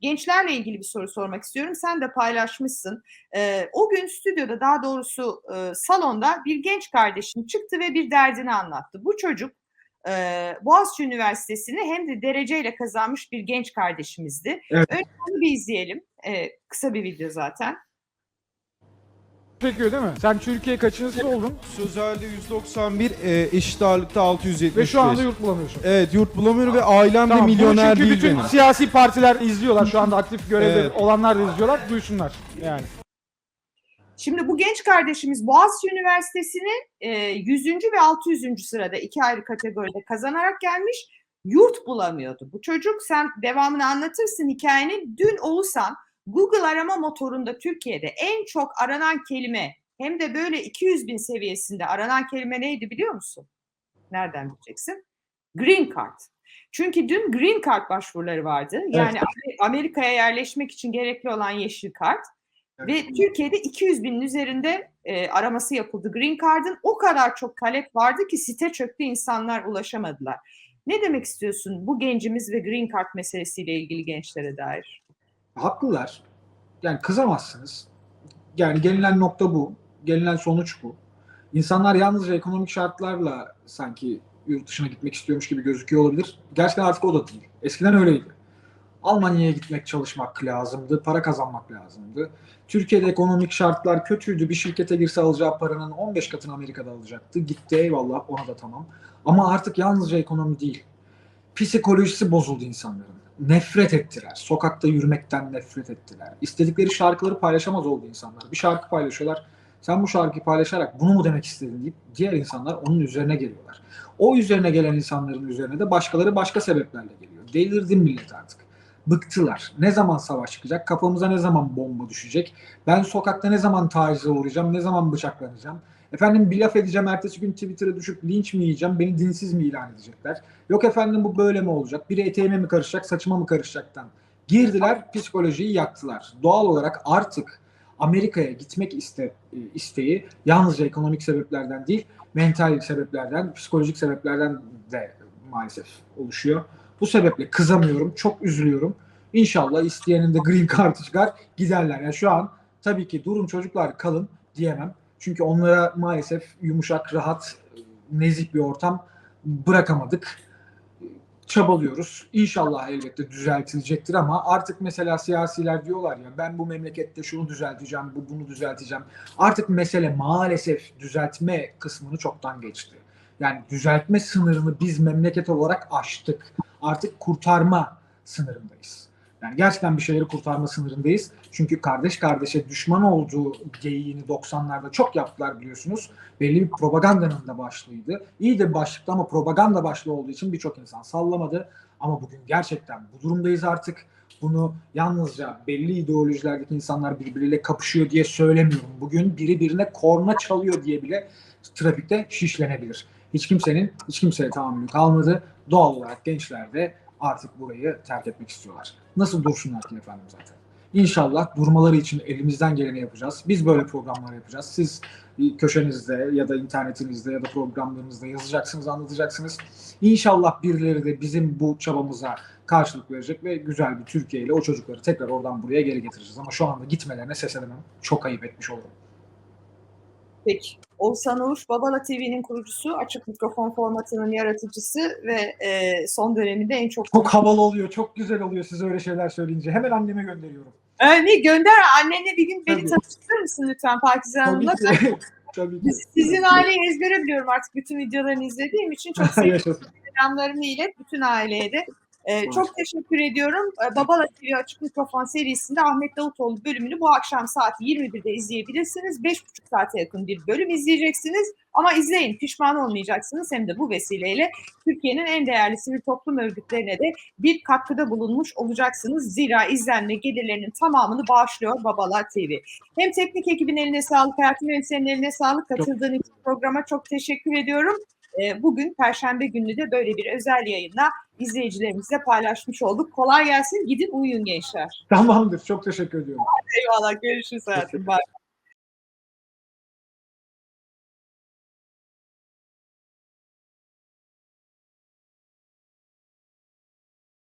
gençlerle ilgili bir soru sormak istiyorum. Sen de paylaşmışsın. Ee, o gün stüdyoda daha doğrusu e, salonda bir genç kardeşim çıktı ve bir derdini anlattı. Bu çocuk e, Boğaziçi Üniversitesi'ni hem de dereceyle kazanmış bir genç kardeşimizdi. Evet. Önce onu bir izleyelim. Ee, kısa bir video zaten. Çekiyor değil mi? Sen Türkiye kaçıncısı oldun Sözelde 191, e, eşit ağırlıkta 675. ve şu anda yurt bulamıyorsun. Evet yurt bulamıyorum ve ailem Tamam, de milyoner çünkü değil bütün benim. siyasi partiler izliyorlar. Şu anda aktif görevde Evet. olanlar da izliyorlar. Duysunlar yani. Şimdi bu genç kardeşimiz Boğaziçi Üniversitesi'ni e, 100. ve 600. sırada iki ayrı kategoride kazanarak gelmiş. Yurt bulamıyordu. Bu çocuk sen devamını anlatırsın hikayenin. Dün Oğuzhan Google arama motorunda Türkiye'de en çok aranan kelime hem de böyle 200 bin seviyesinde aranan kelime neydi biliyor musun? Nereden bileceksin? Green Card. Çünkü dün Green Card başvuruları vardı. Yani Amer- Amerika'ya yerleşmek için gerekli olan yeşil kart. Ve Türkiye'de 200 binin üzerinde e, araması yapıldı. Green Card'ın o kadar çok talep vardı ki site çöktü insanlar ulaşamadılar. Ne demek istiyorsun bu gencimiz ve Green Card meselesiyle ilgili gençlere dair? Haklılar. Yani kızamazsınız. Yani gelinen nokta bu. Gelinen sonuç bu. İnsanlar yalnızca ekonomik şartlarla sanki yurt dışına gitmek istiyormuş gibi gözüküyor olabilir. Gerçekten artık o da değil. Eskiden öyleydi. Almanya'ya gitmek çalışmak lazımdı, para kazanmak lazımdı. Türkiye'de ekonomik şartlar kötüydü. Bir şirkete girse alacağı paranın 15 katını Amerika'da alacaktı. Gitti eyvallah ona da tamam. Ama artık yalnızca ekonomi değil. Psikolojisi bozuldu insanların. Nefret ettiler. Sokakta yürümekten nefret ettiler. İstedikleri şarkıları paylaşamaz oldu insanlar. Bir şarkı paylaşıyorlar. Sen bu şarkıyı paylaşarak bunu mu demek istedin deyip diğer insanlar onun üzerine geliyorlar. O üzerine gelen insanların üzerine de başkaları başka sebeplerle geliyor. Delirdi millet artık. Bıktılar. Ne zaman savaş çıkacak? Kafamıza ne zaman bomba düşecek? Ben sokakta ne zaman tacize uğrayacağım? Ne zaman bıçaklanacağım? Efendim bir laf edeceğim, ertesi gün Twitter'a düşüp linç mi yiyeceğim? Beni dinsiz mi ilan edecekler? Yok efendim bu böyle mi olacak? Biri eteğime mi karışacak, saçıma mı karışacaktan? Girdiler, psikolojiyi yaktılar. Doğal olarak artık Amerika'ya gitmek iste, isteği yalnızca ekonomik sebeplerden değil, mental sebeplerden, psikolojik sebeplerden de maalesef oluşuyor. Bu sebeple kızamıyorum, çok üzülüyorum. İnşallah isteyenin de green card'ı çıkar, giderler. Yani şu an tabii ki durun çocuklar kalın diyemem. Çünkü onlara maalesef yumuşak, rahat, nezih bir ortam bırakamadık. Çabalıyoruz. İnşallah elbette düzeltilecektir ama artık mesela siyasiler diyorlar ya ben bu memlekette şunu düzelteceğim, bu bunu düzelteceğim. Artık mesele maalesef düzeltme kısmını çoktan geçti. Yani düzeltme sınırını biz memleket olarak aştık. Artık kurtarma sınırındayız. Yani gerçekten bir şeyleri kurtarma sınırındayız. Çünkü kardeş kardeşe düşman olduğu geyiğini 90'larda çok yaptılar biliyorsunuz. Belli bir propagandanın da başlığıydı. İyi de başlıktı ama propaganda başlığı olduğu için birçok insan sallamadı. Ama bugün gerçekten bu durumdayız artık. Bunu yalnızca belli ideolojilerdeki insanlar birbiriyle kapışıyor diye söylemiyorum. Bugün biri birine korna çalıyor diye bile trafikte şişlenebilir. Hiç kimsenin hiç kimseye tahammülü kalmadı. Doğal olarak gençler de artık burayı terk etmek istiyorlar. Nasıl dursunlar ki efendim zaten. İnşallah durmaları için elimizden geleni yapacağız. Biz böyle programlar yapacağız. Siz köşenizde ya da internetinizde ya da programlarınızda yazacaksınız, anlatacaksınız. İnşallah birileri de bizim bu çabamıza karşılık verecek ve güzel bir Türkiye ile o çocukları tekrar oradan buraya geri getireceğiz. Ama şu anda gitmelerine ses edemem. Çok ayıp etmiş olurum. Peki. Oğuzhan Uğur, Babala TV'nin kurucusu, açık mikrofon formatının yaratıcısı ve e, son döneminde en çok... Çok havalı oluyor, çok güzel oluyor siz öyle şeyler söyleyince. Hemen anneme gönderiyorum. Ee, gönder annene bir gün beni tanıştırır mısın lütfen Pakize Hanım'la? Tabii ki. Sizin aileyi ezbere biliyorum artık bütün videolarını izlediğim için çok Yaşasın. selamlarımı ilet bütün aileye de. Ee, çok teşekkür ediyorum. Ee, Babala TV Açık Mikrofon serisinde Ahmet Davutoğlu bölümünü bu akşam saat 21'de izleyebilirsiniz. 5,5 saate yakın bir bölüm izleyeceksiniz. Ama izleyin pişman olmayacaksınız. Hem de bu vesileyle Türkiye'nin en değerli sivil toplum örgütlerine de bir katkıda bulunmuş olacaksınız. Zira izlenme gelirlerinin tamamını bağışlıyor Babala TV. Hem teknik ekibin eline sağlık, hayatım hem senin eline sağlık. Katıldığın için programa çok teşekkür ediyorum. Ee, Bugün Perşembe günü de böyle bir özel yayınla izleyicilerimizle paylaşmış olduk. Kolay gelsin. Gidin uyuyun gençler. Tamamdır. Çok teşekkür ediyorum. Eyvallah. Görüşürüz hayatım. Bye.